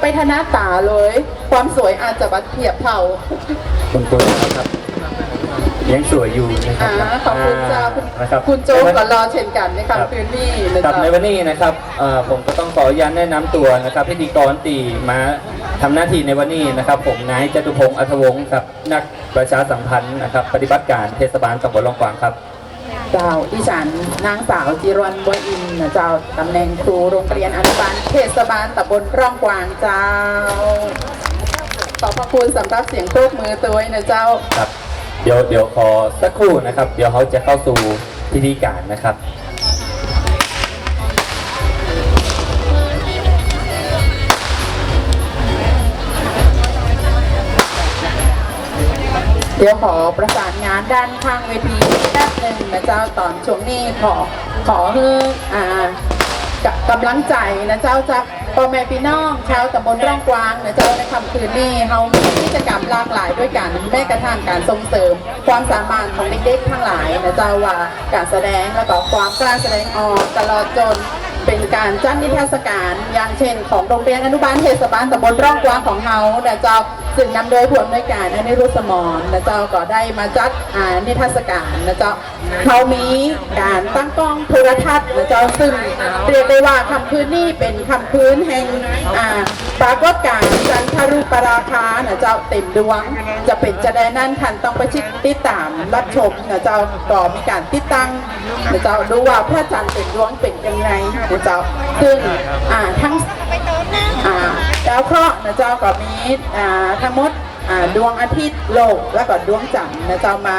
ไปทนาตาเลย ความสวยอาจจะบัดเทียบเท่าคุณตัวนะครับยังสวยอยู่นะครัอ่าขอบคุณเจ้าคุณนะครับคุณโจ๊กในก็วันรอเช่นกันในครับคำคืนนี้นะกับเจ้าในวันนี้นะครับเอ่อผมก็ต้องขออนุญาตแนะนำตัวนะครับพิธีกรตีมาทำหน้าที่ในวันนี้นะครับ ผมนายจตุพงศ์อัธวงศ์ครับนักประชาสัมพันธ์นะครับ ปฏิบัติการเทศบาลตำบลลองกวางครับ เจ้าดิฉันนางสาวจิรวรรณบัวอินนะเจ้าตำแหน่งครูโรงเรียนอนุบาลเทศบาลตำบลร่องกวางเจ้า ขอบพระคุณสำหรับเสียงปรบมือตัวนะเจ้า ครับ เดี๋ยวเดี๋ยวขอสักครู่นะครับ เดี๋ยวเขาจะเข้าสู่พิธีการนะครับ เดี๋ยวขอประสานงานด้านข้างเวทีแป๊บหนึ่งนะเจ้าตอนช่วงนี้ขอขอให้อ่ากกำลังใจนะเจ้าจากพ่อแม่พี่น้องชาวตำบลร่องกวางนะเจ้าในค่ำคืนนี้เรามีกิจกรรมหลากหลายด้วยกันแม้กระทั่งการส่งเสริม ความสามารถของเด็กๆทั้งหลายนะเจ้าว่าการแสดงแล้วก็ความกล้าแสดงออกตลอดจนเป็นการจัดนิทรรศการอย่างเช่น ของโรงเรียนอนุบาลเทศบาลตำบลร่องกวางของเฮานะเจ้า ซึ่งนำโดยผู้อำนวยการอนิรุตสมรนะเจ้าก็ได้มาจัดอ่านิทรรศการนะเจ้าเขามีการตั้งกล้องโทรทัศน์นะเจ้าซึ่งเรียกได้ว่าคำพื้นนี่เป็นคำพื้นแห่งอ่า ปรากฏการณ์จันทรุปราคานะเจ้าเต็มดวง จะเป็นจะได้นั่นท่านต้องไปชิดติดตามรับชมนะเจ้าก็มีการติดตั้งนะเจ้าดูว่าพระจันทร์เต็มดวงเป็นยังไงนะเจ้าซึ่งอ่าทั้งอ่าดาวเคราะห์นะเจ้าก็มีอ่าทั้งหมดอ่าดวงอาทิตย์โลกแล้วก็ดวงจันทร์นะเจ้ามา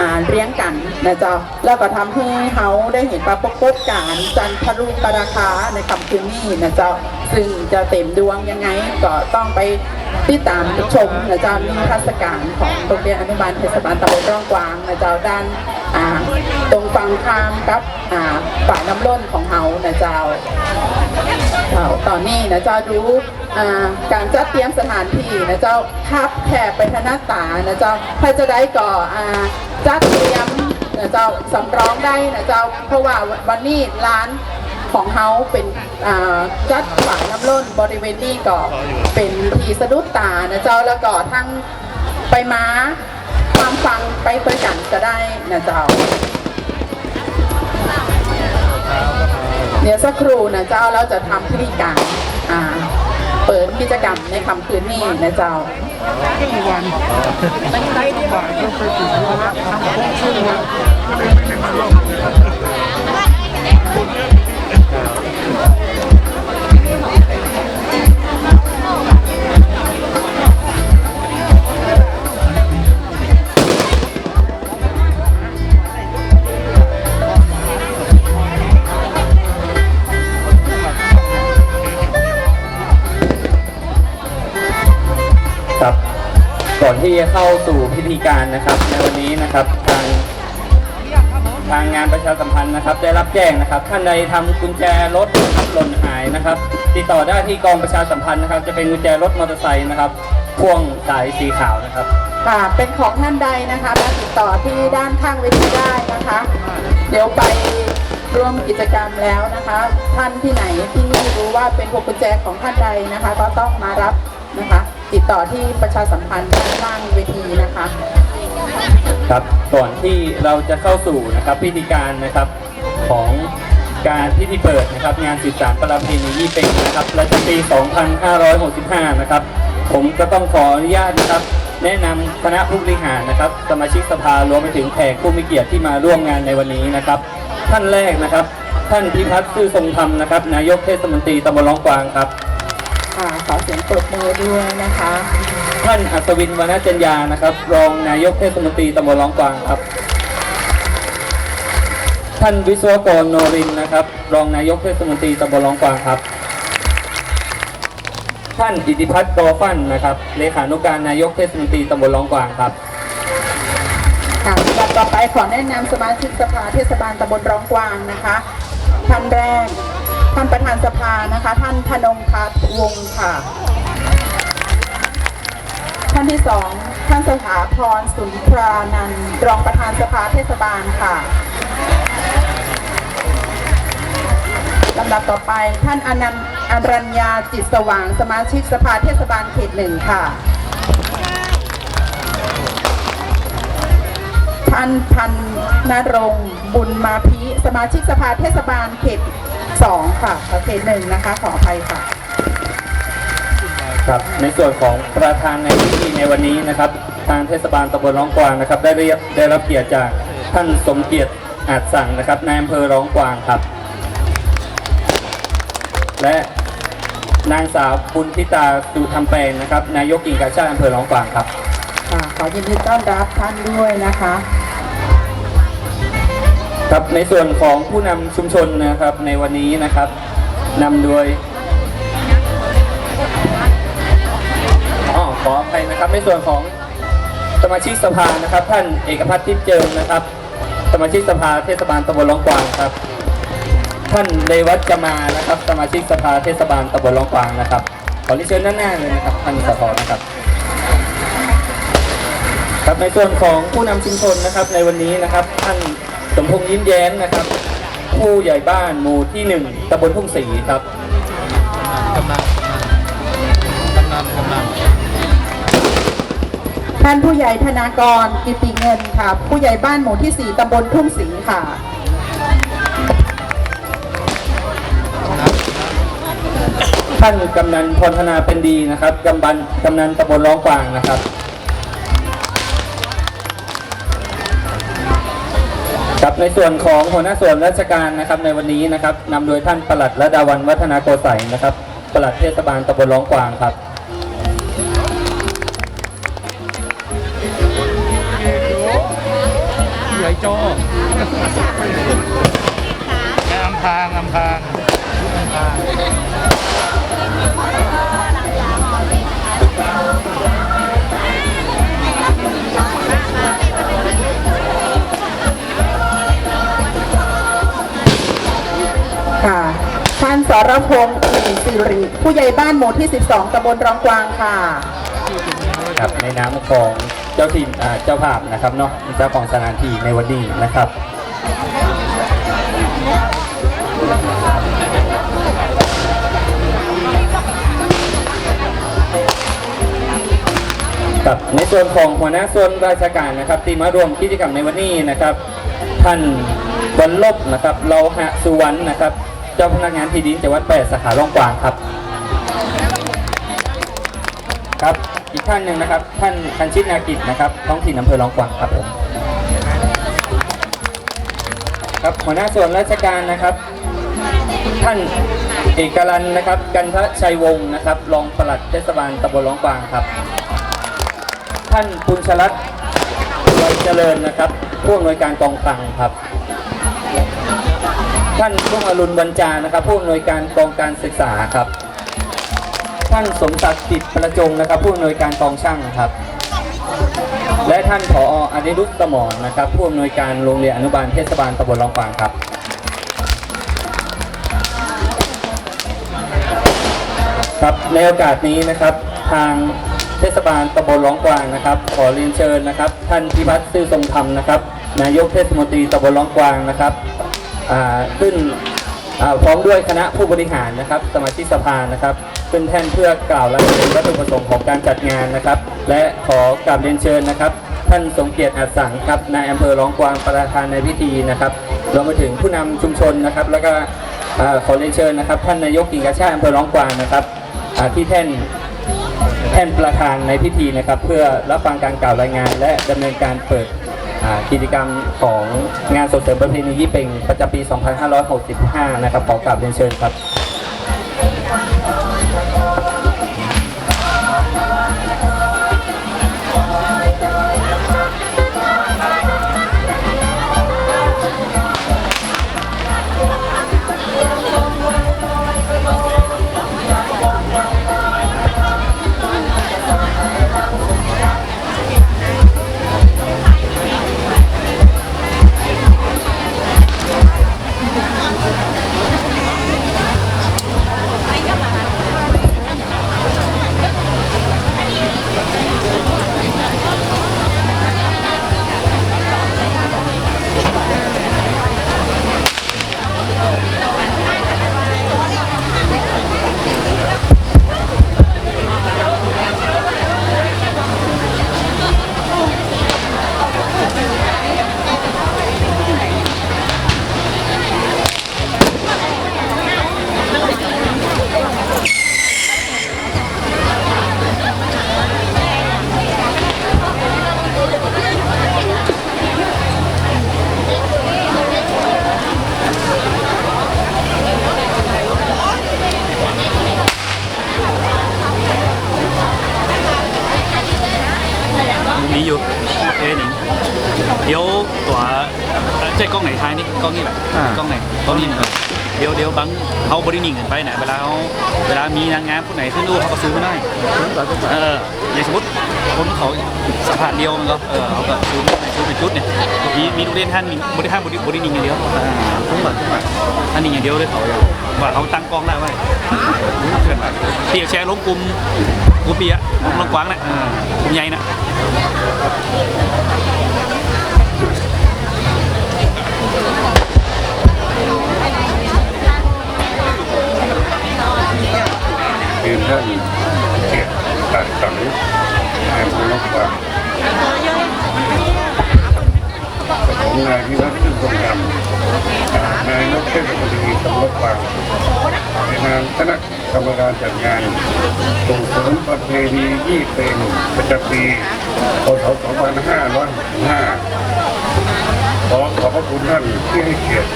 อ่าเรียงกันนะเจ้าแล้วก็ทำให้เขาได้เห็นปรากฏการณ์จันทรุปราคาในคำคืนนี้นะเจ้า ซึ่งจะเต็มดวงยังไงก็ต้องไปติดตามชมนะเจ้านิทรรศการของโรงเรียนอนุบาลเทศบาลตำบลร่องกวางนะเจ้าด้านตรงฝั่งข้ามกับฝ่ายน้ำล้นของเขานะเจ้าตอนนี้นะเจ้าดูอ่าการจัดเตรียมสถานที่นะเจ้าทับแถบไปทางหน้าตานะเจ้าถ้าจะได้ก่อจัดเตรียมนะเจ้าสำรองได้นะเจ้าเพราะว่าวันนี้ร้าน ของเฮาเป็นจัดฝายน้ำล้นบริเวณนี้ก็เป็นทีสะดุดตานะเจ้าแล้วก็ทั้งไปม้าความฟังไปเพื่อกันก็ได้นะเจ้า เดี๋ยวสักครู่นะเจ้าเราจะทำพิธีการอ่าเปิดกิจกรรมในคำคืนนี้นะเจ้าครับ ก่อนที่จะเข้าสู่พิธีการนะครับในวันนี้นะครับทางทางงานประชาสัมพันธ์นะครับ ได้รับแจ้งนะครับ ท่านใดทำกุญแจรถนะครับหล่นหายนะครับ ติดต่อได้ที่กองประชาสัมพันธ์นะครับ จะเป็นกุญแจรถมอเตอร์ไซค์นะครับพ่วงสายสีขาวนะครับค่ะเป็นของท่านใดนะคะมาติดต่อที่ด้านข้างเวทีได้นะคะ เดี๋ยวไปร่วมกิจกรรมแล้วนะคะ ท่านที่ไหนที่รู้ว่าเป็นพวงกุญแจของท่านใดนะคะ ก็ต้องมารับนะคะ ติดต่อที่ประชาสัมพันธ์ด้านล่างเวทีนะคะ ครับก่อนที่เราจะเข้าสู่นะครับพิธีการนะครับของการพิธีเปิดนะครับ งานสืบสานประเพณียี่เป็งนะครับประจำปี 2565 นะครับ ผมก็ต้องขออนุญาตนะครับ แนะนำคณะผู้บริหารนะครับ สมาชิกสภารวมไปถึงแขกผู้มีเกียรติที่มาร่วมงานในวันนี้นะครับ ท่านแรกนะครับ ท่านพิพัฒน์ซื่อทรงธรรมนะครับ นายกเทศมนตรีตำบลร้องกวางครับ ค่ะขอเสียงปรบมือด้วยนะคะ ท่านอัศวินวรรณจัญญานะครับ รองนายกเทศมนตรีตำบลร้องกวางครับ ท่านวิศวกรโนรินทร์นะครับ รองนายกเทศมนตรีตำบลร้องกวางครับ ท่านอิทธิพัฒน์กอฟันนะครับ เลขานุการนายกเทศมนตรีตำบลร้องกวางครับค่ะลำดับต่อไปขอแนะนำสมาชิกสภาเทศบาลตำบลร้องกวางนะคะท่านแรก ท่านประธานสภานะคะ ท่านพนงพัฒน์วงศ์ค่ะ ท่านที่สองท่านสถาพรสุนทรานันท์รองประธานสภาเทศบาลค่ะลำดับต่อไปท่านอนันต์อรัญญาจิตสว่าง สมาชิกสภาเทศบาลเขตหนึ่งค่ะ ท่านพันนรงบุญมาพิสมาชิกสภาเทศบาลเขต สองค่ะเขตหนึ่งนะคะขออภัยค่ะ ครับในส่วนของประธานในพิธีในวันนี้นะครับ ทางเทศบาลตำบลร้องกวางนะครับ ได้เรียบได้รับเกียรติจากท่านสมเกียรติอาจสั่งนะครับนายอำเภอร้องกวางครับ และนางสาวปุณทิตาสุธรรมแปลงนะครับ นายกกิ่งกาชาติอำเภอร้องกวางครับ ค่ะขอยินดีต้อนรับท่านด้วยนะคะ ครับในส่วนของผู้นำชุมชนนะครับในวันนี้นะครับนำโดยอ๋อขออภัยนะครับ ในส่วนของสมาชิกสภานะครับ ท่านเอกพัฒน์ทิพย์เจิมนะครับ สมาชิกสภาเทศบาลตำบลร้องกวางครับ ท่านเรวัตจมานะครับ สมาชิกสภาเทศบาลตำบลร้องกวางนะครับขอเรียนเชิญด้านหน้าเลยนะครับท่านสสนะครับครับในส่วนของผู้นำชุมชนนะครับในวันนี้นะครับท่าน สมพงษ์ยิ้มแย้มนะครับ ผู้ใหญ่บ้านหมู่ที่หนึ่งตำบลทุ่งศรีครับกำนันกำนันกำนันท่านผู้ใหญ่ธนากรกิติเงินค่ะ ผู้ใหญ่บ้านหมู่ที่4ตำบลทุ่งศรีค่ะท่านกำนันพรธนาเป็นดีนะครับกำบันกำนันตำบลร้องกวางนะครับ ในส่วนของหัวหน้าส่วนราชการนะครับในวันนี้นะครับนำโดยท่านปลัดระดาวันวัฒนาโกสัยนะครับปลัดเทศบาลตำบลร้องกวางครับใหญ่จแกอำพางอำพางอำพาง ท่านสรพงศ์อินสิริผู้ใหญ่บ้านหมู่ที่ 12ตำบลรองกวางค่ะ ครับในนามของเจ้าถิ่นอ่าเจ้าภาพนะครับเนาะเจ้าของสถานที่ในวันนี้นะครับครับในส่วนของหัวหน้าส่วนราชการนะครับที่มาร่วมกิจกรรมในวันนี้นะครับ ท่านบรรลบนะครับเราหะสุวรรณนะครับ เจ้าพนักงานที่ดินจังหวัดแปดสาขาล่องกวางครับ ครับอีกท่านหนึ่งนะครับ ท่านคันชิตนากิจนะครับท้องถิ่นอำเภอล่องกวางครับผมครับหัวหน้าส่วนราชการนะครับ ท่านเอกลันนะครับ กันทชัยวงศ์นะครับรองปลัดเทศบาลตำบลล่องกวางครับ ท่านปุญชลัตน์ไวยเจริญนะครับผู้อำนวยการกองคลังครับ ท่านรุ่งอรุณบรรจานะครับ ผู้อำนวยการกองการศึกษาครับ ท่านสมศักดิ์จิตประจงนะครับ ผู้อำนวยการกองช่างครับ และท่านผออนิรุตสมรนะครับ ผู้อำนวยการโรงเรียนอนุบาลเทศบาลตำบลลองกวางครับครับในโอกาสนี้นะครับทางเทศบาลตำบลร้องกวางนะครับ ขอเรียนเชิญนะครับ ท่านพิพัฒน์ซื่อทรงธรรมนะครับ นายกเทศมนตรีตำบลร้องกวางนะครับ ขึ้นพร้อมด้วยคณะผู้บริหารนะครับ สมาชิกสภานะครับขึ้นแท่นเพื่อกล่าวรายละเอียดวัตถุประสงค์ของการจัดงานนะครับ และขอกราบเรียนเชิญนะครับ ท่านสมเกียรติอัศสังครับนายอำเภอร้องกวางประธานในพิธีนะครับรวมไปถึงผู้นำชุมชนนะครับ แล้วก็ขอเรียนเชิญนะครับ ท่านนายกกิ่งกระชาติอำเภอร้องกวางนะครับที่แท่นแท่นประธานในพิธีนะครับ เพื่อรับฟังการกล่าวรายงาน และดำเนินการเปิด กิจกรรมของงานส่งเสริมประเพณียี่เป็งประจำปี 2565 นะครับ ขอกราบเรียนเชิญครับ เดี๋ยวตัวเอ่อใจกล้องไหนท้ายนี่กล้องนี่แหละอ่ากล้องไหนกล้องนี่ครับเดี๋ยวเดี๋ยวบังเขาบริหนิ่งกันไปนะเวลาเขาเวลามีนางงามคนไหนขึ้นรูปเขาก็ซื้อมาได้เอออย่างสมมติคนเขาสะพานเดียวมันก็เออเขาก็ซื้อมาซื้อเป็นชุดเนี่ยมีมีโรงเรียนท่านมีบริท่านบริบริหนิ่งอย่างเดียวทุ่งบัตรทุ่งบัตรท่านนิ่งอย่างเดียวเลยเขาว่าเขาตั้งกล้องได้ไว้เพื่อนเปียแชร์ลงกลุ่มกลุ่มเปียกลุ่มลงกว้างนะอ่ากลุ่มใหญ่นะ ท่านเกียรติตัดสังแห่งนกว่าของนายพิวัตรขึ้นทรงธรมนายนกเทศมนตรีตำรวจบางในนามคณะกรรมการจัดงานส่งเสริมประเพณียี่เป็งประจำปีพศ2505ขอขอบพระคุณท่านที่ให้เกียรติ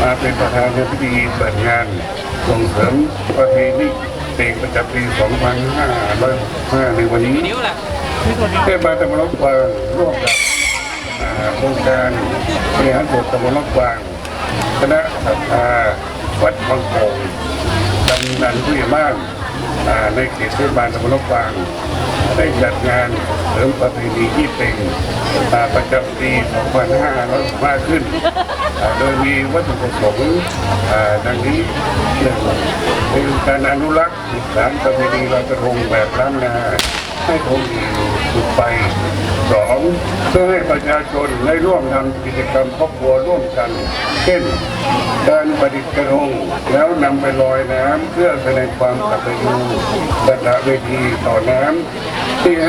มาเป็นประธานในพิธีเปิดงานส่งเสริมประเพณี เพลงประจำปี2505ในวันนี้เทศบาลตำบลลำปางร่วมกับโครงการบริหารส่วนตำบลลำปางคณะศรัทธาวัดบางโป่งกำนันผู้ใหญ่บ้านในเขตเทศบาลตำบลลำปางได้จัดงานเสริมประเพณียี่เป็งประจำปี2505มากขึ้น โดยมีวัตถุประสงค์ดังนี้หนึ่งคือการอนุรักษ์สืบสานประเพณีลอยกระทงแบบล้านนาให้คงอยู่สืบไปสองเพื่อให้ประชาชนได้ร่วมทำกิจกรรมครอบครัวร่วมกัน เช่นการประดิษฐ์กระทงแล้วนำไปลอยน้ำเพื่อแสดงความกตัญญูกตเวทีต่อน้ำ